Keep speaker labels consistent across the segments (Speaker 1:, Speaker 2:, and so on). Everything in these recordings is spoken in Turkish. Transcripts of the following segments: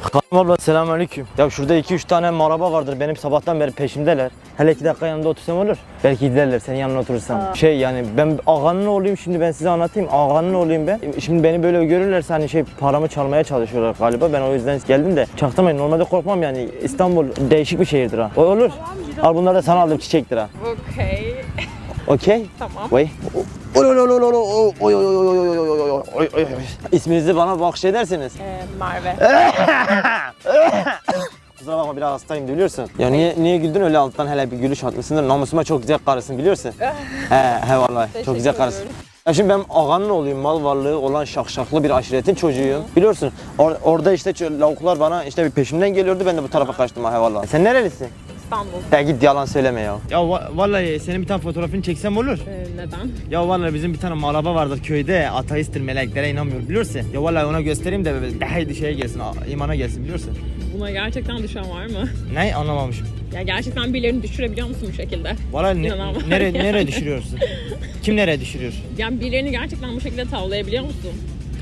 Speaker 1: Hanım abla selamünaleyküm. Ya şurada 2-3 tane maraba vardır benim sabahtan beri peşimdeler. Hele 2 dakika yanında otursam olur. Belki giderler senin yanına oturursam. Şey yani ben ağanın oğluyum şimdi ben size anlatayım. Ağanın oğluyum ben. Şimdi beni böyle görürlerse hani şey paramı çalmaya çalışıyorlar galiba. Ben o yüzden geldim de çaktırmayın. Normalde korkmam yani İstanbul değişik bir şehirdir ha. O olur. Al bunları da sana aldım çiçektir ha.
Speaker 2: Okey.
Speaker 1: Okey?
Speaker 2: Tamam.
Speaker 1: Vay. Oy oy oy oy oy oy oy oy oy oy oy oy oy oy oy. İsminizi bana bahşedersiniz.
Speaker 2: Ee, Merve.
Speaker 1: Kusura bakma biraz hastayım biliyorsun. Ya niye niye güldün öyle alttan hele bir gülüş atmışsındır. Namusuma çok güzel karısın biliyorsun. he he vallahi çok güzel karısın. Ya şimdi ben ağanın oğluyum, mal varlığı olan şakşaklı bir aşiretin çocuğuyum. Biliyorsun or- orada işte lavuklar bana işte bir peşimden geliyordu ben de bu tarafa kaçtım ha vallahi. Sen nerelisin?
Speaker 2: İstanbul.
Speaker 1: Ya git yalan söyleme ya. Ya va- vallahi senin bir tane fotoğrafını çeksem olur.
Speaker 2: Ee, neden?
Speaker 1: Ya vallahi bizim bir tane malaba vardır köyde ateisttir meleklere inanmıyor biliyorsun. Ya vallahi ona göstereyim de böyle daha iyi şeye gelsin a- imana gelsin biliyorsun.
Speaker 2: Buna gerçekten düşen var mı?
Speaker 1: Ne anlamamışım.
Speaker 2: Ya gerçekten birilerini düşürebiliyor musun bu şekilde?
Speaker 1: Vallahi ne,
Speaker 2: İnanamam.
Speaker 1: nereye nereye düşürüyorsun? Kim nereye düşürüyor?
Speaker 2: Yani birilerini gerçekten bu şekilde tavlayabiliyor musun?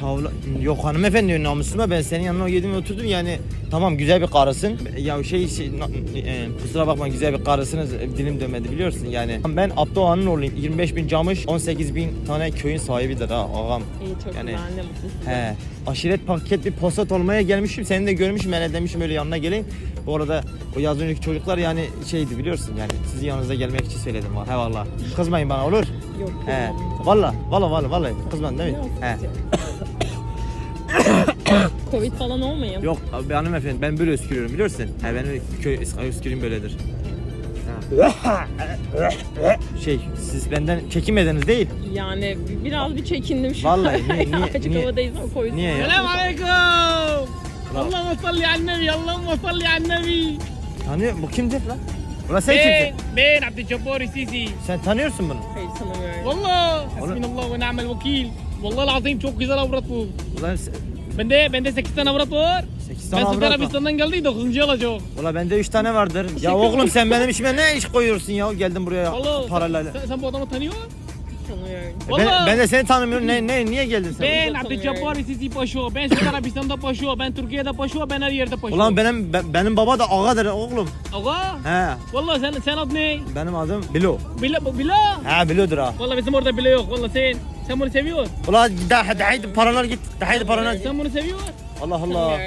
Speaker 1: Tavla yok hanımefendi namusuma ben senin yanına yedim oturdum. Yani tamam güzel bir karısın. Ya şey, şey na- e, kusura bakma güzel bir karısınız e, dilim dönmedi biliyorsun yani. Ben Abdühan'ın oğluyum. 25 bin camış 18 bin tane köyün sahibidir ha ağam.
Speaker 2: İyi çok
Speaker 1: Yani-
Speaker 2: güzel ne mutlu size.
Speaker 1: he aşiret paket bir posat olmaya gelmişim. Seni de görmüşüm de demişim öyle yanına geleyim. Bu arada o yaz önceki çocuklar yani şeydi biliyorsun yani sizin yanınıza gelmek için söyledim var he valla kızmayın bana olur?
Speaker 2: Yok
Speaker 1: he
Speaker 2: tamam.
Speaker 1: valla valla valla valla kızmayın değil mi? He
Speaker 2: Covid falan olmayın.
Speaker 1: Yok abi hanımefendi ben böyle öskürüyorum biliyorsun. Ha ben öyle köy ösküreyim böyledir. Şey siz benden çekinmediniz değil.
Speaker 2: Yani biraz bir çekindim şu
Speaker 1: Vallahi,
Speaker 2: an.
Speaker 1: niye- niye-
Speaker 2: Açık
Speaker 1: niye-
Speaker 2: havadayız o Covid.
Speaker 1: Niye ya?
Speaker 3: Selam aleyküm. Bravo. Allahümme salli al nebi, Allahümme salli al nebi.
Speaker 1: Tanıyor bu kimdir lan? Ulan sen
Speaker 3: Ben, kimsin? ben Abdülcabbar Sisi.
Speaker 1: Sen tanıyorsun bunu.
Speaker 2: Hayır sanmıyorum.
Speaker 3: Valla. Oğlum. Hasbinallah ve ni'mel vekil. Vallahi azim çok güzel avrat bu.
Speaker 1: Ulan sen-
Speaker 3: Bende bende 8 tane avrat var.
Speaker 1: 8
Speaker 3: Ben
Speaker 1: tane
Speaker 3: Suudi
Speaker 1: avrat var.
Speaker 3: Arabistan'dan geldi 9. alacak.
Speaker 1: Ulan bende 3 tane vardır. Ya oğlum sen benim işime ne iş koyuyorsun ya? Geldin buraya
Speaker 3: Vallahi
Speaker 1: parayla.
Speaker 3: sen, sen bu adamı tanıyor musun?
Speaker 2: Tanımıyorum.
Speaker 1: Ben, ben de seni tanımıyorum. Ne, ne niye geldin sen?
Speaker 3: Ben. Abdülcabbar Sisi Paşo. Ben Suudi Arabistan'da Paşo. Ben Türkiye'de Paşo. Ben her yerde Paşo.
Speaker 1: Ulan benim be- benim baba da ağadır oğlum.
Speaker 3: Ağa.
Speaker 1: He.
Speaker 3: Vallahi sen sen ad ne?
Speaker 1: Benim adım Bilo.
Speaker 3: Bila Bila.
Speaker 1: He Bilo'dur ha.
Speaker 3: Vallahi bizim orada Bila yok. Vallahi sen sen bunu seviyorsun.
Speaker 1: Ulan daha daha paralar git. Daha paralar.
Speaker 3: Sen bunu seviyorsun.
Speaker 1: Allah Allah.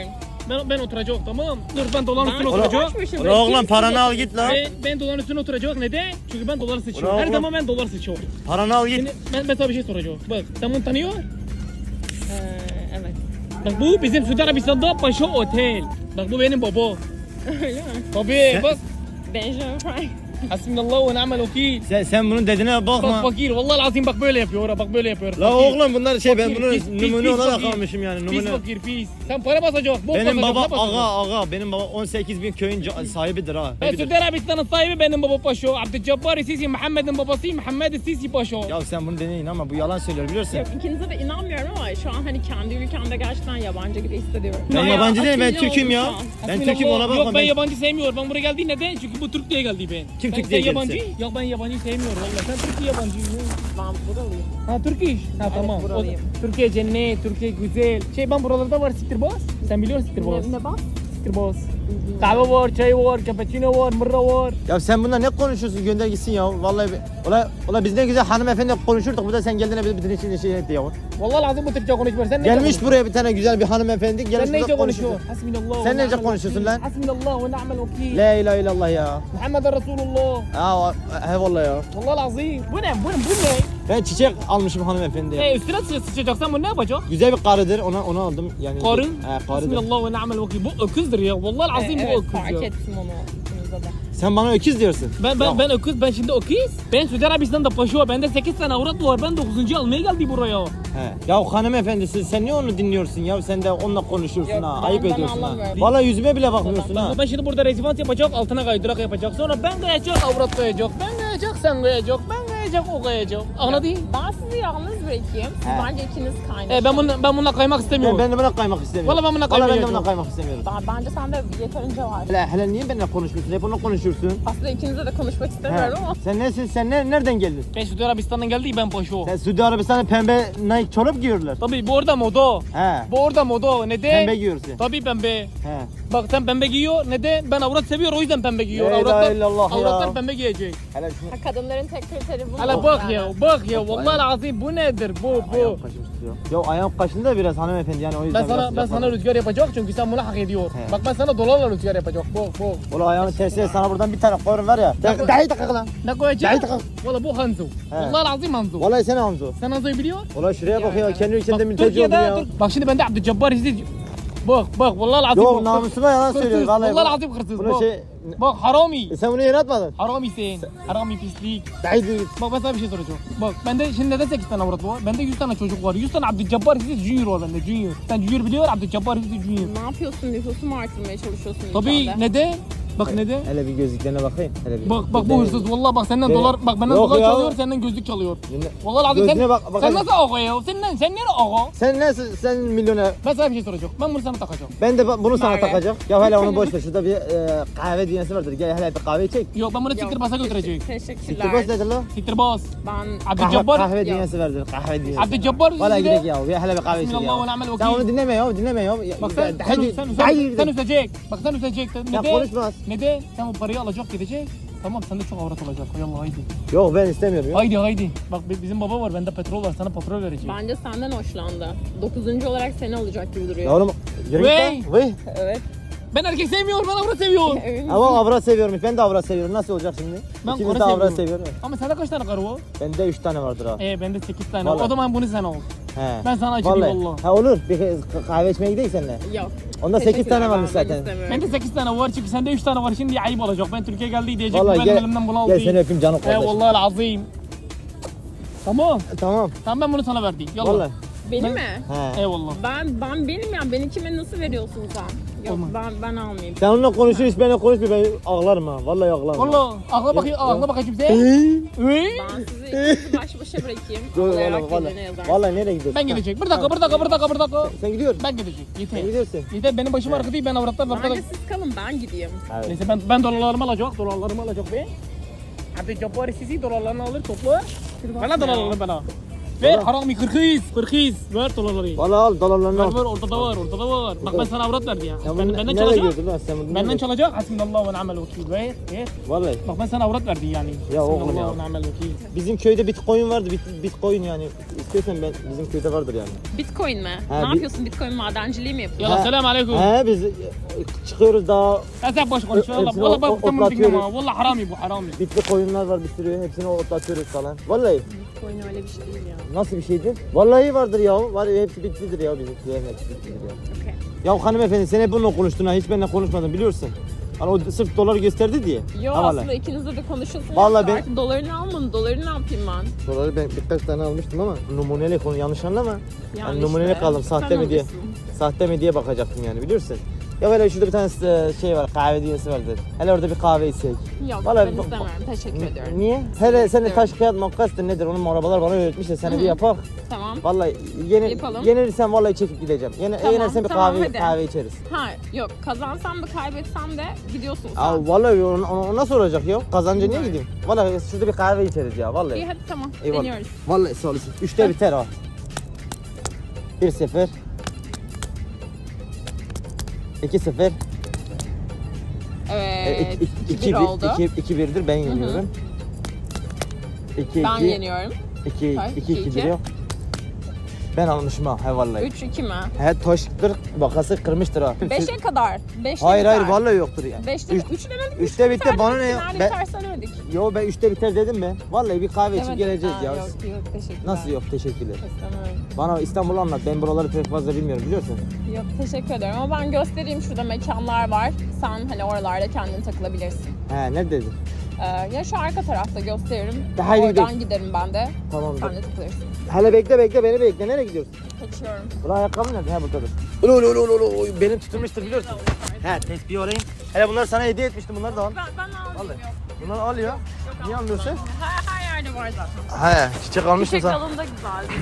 Speaker 3: Ben ben oturacak tamam. Dur ben doların üstüne
Speaker 2: açmışım,
Speaker 1: Ulan oğlum
Speaker 2: bekliyorum.
Speaker 1: paranı al git lan.
Speaker 3: Ben, ben doların üstüne oturacak. Neden? Çünkü ben dolar sıçıyorum. Her zaman ben dolar sıçıyorum.
Speaker 1: Paranı al git.
Speaker 3: Şimdi ben, ben sana bir şey soracağım. Bak sen bunu tanıyor?
Speaker 2: Ee, evet.
Speaker 3: Bak bu bizim Suudi Arabistan'da Paşa Otel. Bak bu benim baba.
Speaker 2: Öyle mi?
Speaker 3: Tabii bak.
Speaker 2: Benjamin Frank.
Speaker 3: Hasbinallah ve ni'mel vekil.
Speaker 1: Sen, sen bunun dediğine
Speaker 3: Bak
Speaker 1: bakma.
Speaker 3: fakir. Vallahi lazım bak böyle yapıyor. ha, Bak böyle yapıyor.
Speaker 1: La
Speaker 3: Fakir.
Speaker 1: oğlum bunlar şey ben bunu
Speaker 3: pis, pis,
Speaker 1: numune
Speaker 3: pis
Speaker 1: olarak
Speaker 3: fakir.
Speaker 1: almışım yani
Speaker 3: Pis
Speaker 1: numune.
Speaker 3: fakir pis. Sen para basacak. Bok
Speaker 1: Benim
Speaker 3: basacak,
Speaker 1: baba aga aga benim baba 18 bin köyün sahibidir ha.
Speaker 3: Ben Suudi Arabistan'ın sahibi benim baba Paşa. Abdülcabbar Sisi Muhammed'in babası Muhammed Sisi Paşa.
Speaker 1: Ya sen bunu deneyin ama bu yalan söylüyor biliyorsun.
Speaker 2: Yok ikinize de inanmıyorum ama şu an hani kendi ülkemde gerçekten yabancı gibi hissediyorum.
Speaker 1: Ben yabancı değilim ben Türk'üm ya. Ben. Türk'üm ona bakma.
Speaker 3: Yok ben yabancı sevmiyorum. Ben buraya geldi neden? Çünkü bu Türk diye geldi ben.
Speaker 1: Kim
Speaker 3: sen
Speaker 1: geldi
Speaker 3: yabancı? Yok ben yabancı sevmiyorum valla. Sen Türk yabancı.
Speaker 2: Ben buralıyım.
Speaker 3: Ha Türk iş. Ha tamam. O,
Speaker 2: buralıyım.
Speaker 3: Türkiye cennet, Türkiye güzel. Şey ben buralarda var siktir boz. Sen biliyor musun siktir boz?
Speaker 2: Ne, ne
Speaker 3: boz. Kahve var, çay var, cappuccino var, mırra var.
Speaker 1: Ya sen bunlar ne konuşuyorsun gönder gitsin ya. Vallahi be- Ola, ola biz ne güzel hanımefendi konuşurduk. Bu da sen geldin bir bütün için şey etti ya.
Speaker 3: Vallahi lazım bu Türkçe konuşmuyor. Sen ne
Speaker 1: Gelmiş buraya bir tane güzel bir hanımefendi. Gelmiş
Speaker 3: Sen neyce
Speaker 1: burada
Speaker 3: konuşuyor?
Speaker 1: konuşuyor.
Speaker 3: Hasbinallah.
Speaker 1: Sen
Speaker 3: ni'mel
Speaker 1: konuşuyorsun lan?
Speaker 3: Hasbinallah ve ni'mel vekil.
Speaker 1: La ilahe illallah ya.
Speaker 3: Muhammed Resulullah.
Speaker 1: Ha he vallahi ya.
Speaker 3: Vallahi lazım. Bu ne? Bu ne? Bu ne?
Speaker 1: Ben çiçek almışım hanımefendi.
Speaker 3: E üstüne sıçra- sıçacaksan bu ne yapacak?
Speaker 1: Güzel bir karıdır. Ona onu aldım. Yani
Speaker 3: Karı?
Speaker 1: He karıdır.
Speaker 3: Hasbinallah ve ni'mel vekil. Bu öküzdür ya. Vallahi lazım
Speaker 2: Ee,
Speaker 3: bu
Speaker 2: evet
Speaker 3: öküz
Speaker 2: fark
Speaker 3: ya.
Speaker 2: ettim onu ikinize de.
Speaker 1: Sen bana öküz diyorsun.
Speaker 3: Ben ben
Speaker 1: Ya,
Speaker 3: ben öküz ben şimdi öküz. Ben Suudi Arabistan'da paşa bende 8 tane avrat var. Ben 9. almaya geldi buraya.
Speaker 1: He. Ya hanımefendi sen, sen niye onu dinliyorsun ya? Sen de onunla konuşuyorsun
Speaker 2: Yok,
Speaker 1: ha.
Speaker 2: ben-
Speaker 1: Ayıp
Speaker 2: ben
Speaker 1: ediyorsun ha.
Speaker 2: anlamıyorum.
Speaker 1: Vallahi yüzüme bile bakmıyorsun ha.
Speaker 3: Ben şimdi burada rezivans yapacak, altına kaydırak yapacak. Sonra ben kayacak, avrat kayacak. Ben kayacak, sen kayacak, ben kayacak, okuyacak okuyacak. Anladın?
Speaker 2: Ben sizi yalnız bırakayım. Siz
Speaker 1: He.
Speaker 2: bence ikiniz kaynayın.
Speaker 3: E, ben bununla, ben bununla kaymak
Speaker 1: Ben,
Speaker 3: istemiyorum.
Speaker 1: ben de buna kaymak istemiyorum.
Speaker 3: Vallahi ben buna
Speaker 1: Vallahi ben de
Speaker 3: kaymayacağım.
Speaker 1: buna kaymak istemiyorum.
Speaker 2: Ben- bence sende yeterince var.
Speaker 1: Hele, hele niye benimle konuşmuyorsun? Hep onunla konuşursun.
Speaker 2: Aslında ikinize de konuşmak
Speaker 1: He.
Speaker 2: istemiyorum ama.
Speaker 1: Sen nesin? Sen ne, nereden geldin?
Speaker 3: Ben Suudi Arabistan'dan geldi ben paşo.
Speaker 1: Sen Suudi Arabistan'da pembe Nike çorap giyiyorlar.
Speaker 3: Tabii bu orada moda.
Speaker 1: He.
Speaker 3: Bu orada moda. Neden?
Speaker 1: Pembe giyiyorsun.
Speaker 3: Tabii pembe.
Speaker 1: He.
Speaker 3: Bak sen pembe giyiyor. Neden? Ben avrat seviyorum o yüzden pembe giyiyor.
Speaker 1: La ilahe
Speaker 3: Avratlar,
Speaker 1: illallah ya.
Speaker 3: avratlar pembe giyecek.
Speaker 1: Hele şunu.
Speaker 2: Ha, Kadınların tek kriteri bu.
Speaker 3: Hala
Speaker 2: mu?
Speaker 3: bak ya bak ya. Vallahi azim bu nedir bu
Speaker 1: Ayağım
Speaker 3: bu.
Speaker 1: kaşımış tutuyor. Ya ayağım kaşındı da biraz hanımefendi yani o yüzden
Speaker 3: Ben sana
Speaker 1: biraz
Speaker 3: ben
Speaker 1: yapmadım.
Speaker 3: sana rüzgar yapacak çünkü sen bunu hak ediyor.
Speaker 1: He.
Speaker 3: Bak ben sana dolarla rüzgar yapacak. Bak bak.
Speaker 1: Ola ayağını tersiyle sana buradan bir tane koyarım var ya. Daha iyi takıl lan.
Speaker 3: Ne koyacak?
Speaker 1: Daha iyi
Speaker 3: Valla bu Hanzo. Vallahi azim Hanzo.
Speaker 1: Vallahi sen Hamzo.
Speaker 3: Sen Hanzo'yu biliyor?
Speaker 1: Ola şuraya bak ya kendi ülkende mülteci oldu
Speaker 3: Türkiye'de
Speaker 1: ya.
Speaker 3: dur. Bak şimdi bende Abdülcabbar izleyici. Bak bak vallahi azim.
Speaker 1: Yok namusuma yalan söylüyor. Vallahi,
Speaker 3: vallahi azim hırsız. Bak.
Speaker 1: şey...
Speaker 3: Bak harami.
Speaker 1: E sen bunu yere atmadın.
Speaker 3: Harami sen. Harami pislik.
Speaker 1: Değil.
Speaker 3: Bak ben sana bir şey soracağım. Bak bende şimdi neden 8 tane avrat var? Bende 100 tane çocuk var. 100 tane Abdülcabbar izleyici Junior var bende Junior. Sen Junior biliyor Abdülcabbar izleyici Junior.
Speaker 2: Ne yapıyorsun? Nüfusu mu artırmaya çalışıyorsun
Speaker 3: Tabii neden? Bak neden?
Speaker 1: Hele bir gözlüklerine bakayım. Hele bir.
Speaker 3: Bak bak bu hırsız. Vallahi bak senden
Speaker 1: Ne?
Speaker 3: dolar bak benden
Speaker 1: Yok
Speaker 3: dolar
Speaker 1: ya.
Speaker 3: çalıyor senden gözlük çalıyor.
Speaker 1: Dinle.
Speaker 3: Vallahi abi sen,
Speaker 1: Gözüne bak- bak
Speaker 3: sen nasıl ağa ya? Sen, ne- sen nereye ağa?
Speaker 1: Sen nasıl sen milyoner?
Speaker 3: Ben sana bir şey soracağım. Ben bunu sana takacağım.
Speaker 1: Ben de bunu sana
Speaker 2: Merve.
Speaker 1: takacağım. Ya hele onu boş ver. Şurada bir e, kahve dünyası vardır. Gel hele bir kahve çek.
Speaker 3: Yok ben bunu siktir basa.
Speaker 2: Teşekkürler.
Speaker 1: Siktir boş nedir lan?
Speaker 3: Siktir bas.
Speaker 2: Ben
Speaker 1: Kahve,
Speaker 3: Abdülcabbar.
Speaker 1: kahve dünyası vardır. Kahve dünyası.
Speaker 3: Abdülcabbar
Speaker 1: Valla gidelim ya. Bir hele bir kahve içelim
Speaker 3: Bismillah ve
Speaker 1: ya. Sen
Speaker 3: vekil.
Speaker 1: onu dinleme ya. Dinleme ya.
Speaker 3: Bak sen, sen, sen, sen, sen üzecek. Bak sen üzecek.
Speaker 1: Ya
Speaker 3: Ne de?
Speaker 1: konuşma.
Speaker 3: Ne de? Sen bu parayı alacak gidecek. Tamam sende çok avrat olacak. Yallah haydi.
Speaker 1: Yok ben istemiyorum ya.
Speaker 3: Haydi haydi. Bak bi- bizim baba var bende petrol var sana petrol verecek.
Speaker 2: Bence senden hoşlandı. Dokuzuncu olarak seni alacak gibi duruyor.
Speaker 1: Ya oğlum yürü git
Speaker 3: Vey.
Speaker 1: lan. Vey.
Speaker 2: Evet.
Speaker 3: Ben erkek sevmiyorum ben avrat seviyorum.
Speaker 1: Ama avrat seviyorum. Ben de avrat seviyorum. Nasıl olacak şimdi?
Speaker 3: Ben
Speaker 1: İkimiz de avrat
Speaker 3: seviyorum. Ama sende kaç tane karı var?
Speaker 1: Bende 3 tane vardır ha.
Speaker 3: Ee bende 8 tane.
Speaker 1: Vallahi.
Speaker 3: O zaman bunu sen al.
Speaker 1: He.
Speaker 3: Ben sana açayım vallahi.
Speaker 1: Ha olur. Bir kahve içmeye gidelim seninle.
Speaker 2: Yok.
Speaker 1: Onda 8
Speaker 2: Teşekkürler,
Speaker 1: tane varmış
Speaker 2: ben
Speaker 1: zaten.
Speaker 3: Bende 8 tane var çünkü sende 3 tane var şimdi ayıp olacak. Ben Türkiye geldi diyecek
Speaker 1: Vallahi
Speaker 3: benim
Speaker 1: gel,
Speaker 3: elimden bunu aldı.
Speaker 1: gel seni öpeyim canım kardeşim.
Speaker 3: vallahi azim. Tamam.
Speaker 1: Tamam.
Speaker 3: Tamam ben bunu sana verdim. Yallah.
Speaker 1: Vallahi.
Speaker 2: Beni mi?
Speaker 1: He.
Speaker 3: Eyvallah.
Speaker 2: Ben ben benim ya. Beni kime nasıl veriyorsun sen? Yok
Speaker 3: Olmaz.
Speaker 2: ben ben almayayım.
Speaker 1: Sen onunla konuşuyorsun, benimle konuşmuyor. Ben ağlarım ha. Vallahi ağlarım.
Speaker 3: Valla akla bakayım,
Speaker 1: Yok,
Speaker 3: akla bakayım kimseye.
Speaker 1: Hey.
Speaker 3: Hey.
Speaker 2: Ben sizi ikinizi baş başa bırakayım.
Speaker 1: Dur
Speaker 2: Ağlayarak
Speaker 1: vallahi
Speaker 2: birbirine
Speaker 1: vallahi.
Speaker 2: yazarsın.
Speaker 1: Vallahi nereye gidiyorsun?
Speaker 3: Ben gidecek. Bir dakika, bir dakika, bir dakika, bir dakika.
Speaker 1: Sen gidiyorsun.
Speaker 3: Ben gidecek.
Speaker 1: Sen
Speaker 3: Yeter.
Speaker 1: gidiyorsun.
Speaker 3: Yeter benim başım arkada değil ben avratlar var.
Speaker 2: Bence siz kalın ben gideyim.
Speaker 1: Evet.
Speaker 3: Neyse ben ben dolarlarımı alacak, dolarlarımı alacak be. Hadi Cabbar sisi dolarlarını alır topla. Bana dolarlarını bana. Ver harami kırkız, kırkız. Ver dolarları.
Speaker 1: Vallahi al dolarlarını
Speaker 3: Ver
Speaker 1: al.
Speaker 3: ver ortada var, ortada var. Bak ben sana avrat verdi ya.
Speaker 1: Sen
Speaker 3: Ben,
Speaker 1: bunu
Speaker 3: benden
Speaker 1: nereye
Speaker 3: çalacak.
Speaker 1: gidiyorsun lan? Sen bunu
Speaker 3: Benden çalacak. Hasbunallah ve ni'mel vekil. Ver, ver.
Speaker 1: Vallahi.
Speaker 3: Bak ben sana avrat verdi yani.
Speaker 1: Ya oğlum
Speaker 3: Hasbunallah
Speaker 1: ya.
Speaker 3: ve ni'mel vekil.
Speaker 1: Bizim köyde bitcoin vardı. Bit, bitcoin yani. İstiyorsan ben bizim köyde vardır yani.
Speaker 2: Bitcoin mi?
Speaker 1: Ha,
Speaker 2: ne
Speaker 1: bi-
Speaker 2: yapıyorsun? Bitcoin madenciliği mi yapıyorsun?
Speaker 3: Yalla
Speaker 1: Ha.
Speaker 3: selam aleyküm.
Speaker 1: He biz e, çıkıyoruz daha
Speaker 3: Ya sen boş konuş. Valla
Speaker 1: Hepsini
Speaker 3: valla bak
Speaker 1: o-
Speaker 3: bunu
Speaker 1: otlatıyoruz.
Speaker 3: dinleme. Valla harami bu harami.
Speaker 1: bitli koyunlar var bir sürü. Hepsini otlatıyoruz falan. Vallahi
Speaker 2: Bitcoin öyle bir şey değil ya.
Speaker 1: Nasıl bir şeydir? Vallahi vardır ya. Var ya hepsi bitlidir ya bizim köyün hepsi bitlidir ya.
Speaker 2: Okey.
Speaker 1: Ya hanımefendi sen hep bununla konuştun ha. Hiç benimle konuşmadın biliyorsun. Hani o sırf doları gösterdi diye.
Speaker 2: Yo aslında ikinizde de konuşuyorsunuz.
Speaker 1: Vallahi ben-
Speaker 2: Artık dolarını almadın. Dolarını ne yapayım ben?
Speaker 1: Doları ben birkaç tane almıştım ama numunelik onu yanlış anlama.
Speaker 2: Yani
Speaker 1: Yani numunelik
Speaker 2: işte,
Speaker 1: aldım sahte mi diye. Sahte mi diye bakacaktım yani biliyorsun. Ya böyle şurada bir tane e, şey var kahve dünyası vardır. Hele orada bir kahve içsek.
Speaker 2: Yok
Speaker 1: Vallahi,
Speaker 2: ben istemem teşekkür ediyorum.
Speaker 1: Niye? Hele
Speaker 2: seni
Speaker 1: taş kağıt makastır nedir onun arabalar bana öğretmiş de seni
Speaker 2: Hı-hı.
Speaker 1: bir yapak.
Speaker 2: Tamam.
Speaker 1: Vallahi yeni,
Speaker 2: Yapalım.
Speaker 1: yenirsen vallahi çekip gideceğim. Yeni,
Speaker 2: tamam,
Speaker 1: yenirsen bir kahve,
Speaker 2: hadi.
Speaker 1: kahve içeriz.
Speaker 2: Ha yok kazansam da kaybetsem de gidiyorsun sen.
Speaker 1: Aa, vallahi ona, ona nasıl olacak ya? Kazanca niye gideyim? Vallahi şurada bir kahve içeriz ya vallahi.
Speaker 2: İyi hadi tamam
Speaker 1: Eyvallah.
Speaker 2: deniyoruz.
Speaker 1: Vallahi sağ olasın. Üçte biter o. Bir sefer. 2-0.
Speaker 2: Evet. 2-1 oldu.
Speaker 1: 2-1'dir ben yeniyorum. 2-2.
Speaker 2: Ben yeniyorum.
Speaker 1: 2-2 gidiyor. Ben almışım ha he vallahi.
Speaker 2: 3-2 mi?
Speaker 1: He taştır bakası kırmıştır ha.
Speaker 2: 5'e kadar. 5'te
Speaker 1: Hayır hayır vallahi yoktur ya.
Speaker 2: 5'te
Speaker 1: Üç-
Speaker 2: 3 demedik.
Speaker 1: üçte bitti,
Speaker 2: biter
Speaker 1: bana ne Ben-. Yo ben üçte biter dedim mi? Vallahi bir kahve içip geleceğiz ya.
Speaker 2: Yok yok teşekkürler.
Speaker 1: Nasıl yok teşekkürler. Bana İstanbul'u anlat. Ben buraları pek fazla bilmiyorum biliyorsun.
Speaker 2: Yok teşekkür ederim ama ben göstereyim şurada mekanlar var. Sen hani oralarda kendin takılabilirsin.
Speaker 1: He ne dedin?
Speaker 2: Ee, ya şu arka tarafta gösteririm.
Speaker 1: Haydi
Speaker 2: Oradan
Speaker 1: gidelim.
Speaker 2: giderim ben de.
Speaker 1: Tamamdır.
Speaker 2: Sen de takılırsın.
Speaker 1: Hele bekle bekle beni bekle. Nereye gidiyorsun?
Speaker 2: Kaçıyorum.
Speaker 1: Ulan ayakkabı nerede? He buradadır. Ulu ulu ulu ulu ulu. Benim tutulmuştur biliyorsun. He tespihi olayım. Hele bunları sana hediye etmiştim. Bunları da al.
Speaker 2: Ben, ben yok.
Speaker 1: Bunları al ya. Niye almıyorsun?
Speaker 2: Her, her yerde var zaten.
Speaker 1: He çiçek almışsın
Speaker 2: Çiçek
Speaker 1: sen.
Speaker 2: dalında güzeldi.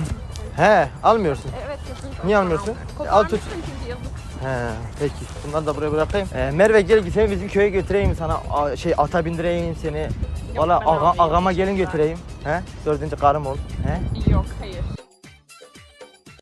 Speaker 1: He almıyorsun.
Speaker 2: Evet kesinlikle.
Speaker 1: Niye almıyorsun? Al tut.
Speaker 2: Koparmışsın çünkü yazık.
Speaker 1: He peki. Bunları da buraya bırakayım. Ee, Merve gel seni bizim köye götüreyim sana a- şey ata bindireyim seni. Valla
Speaker 2: almayayım.
Speaker 1: ağama gelin götüreyim. He? Dördüncü karım ol. He?
Speaker 2: Yok hayır.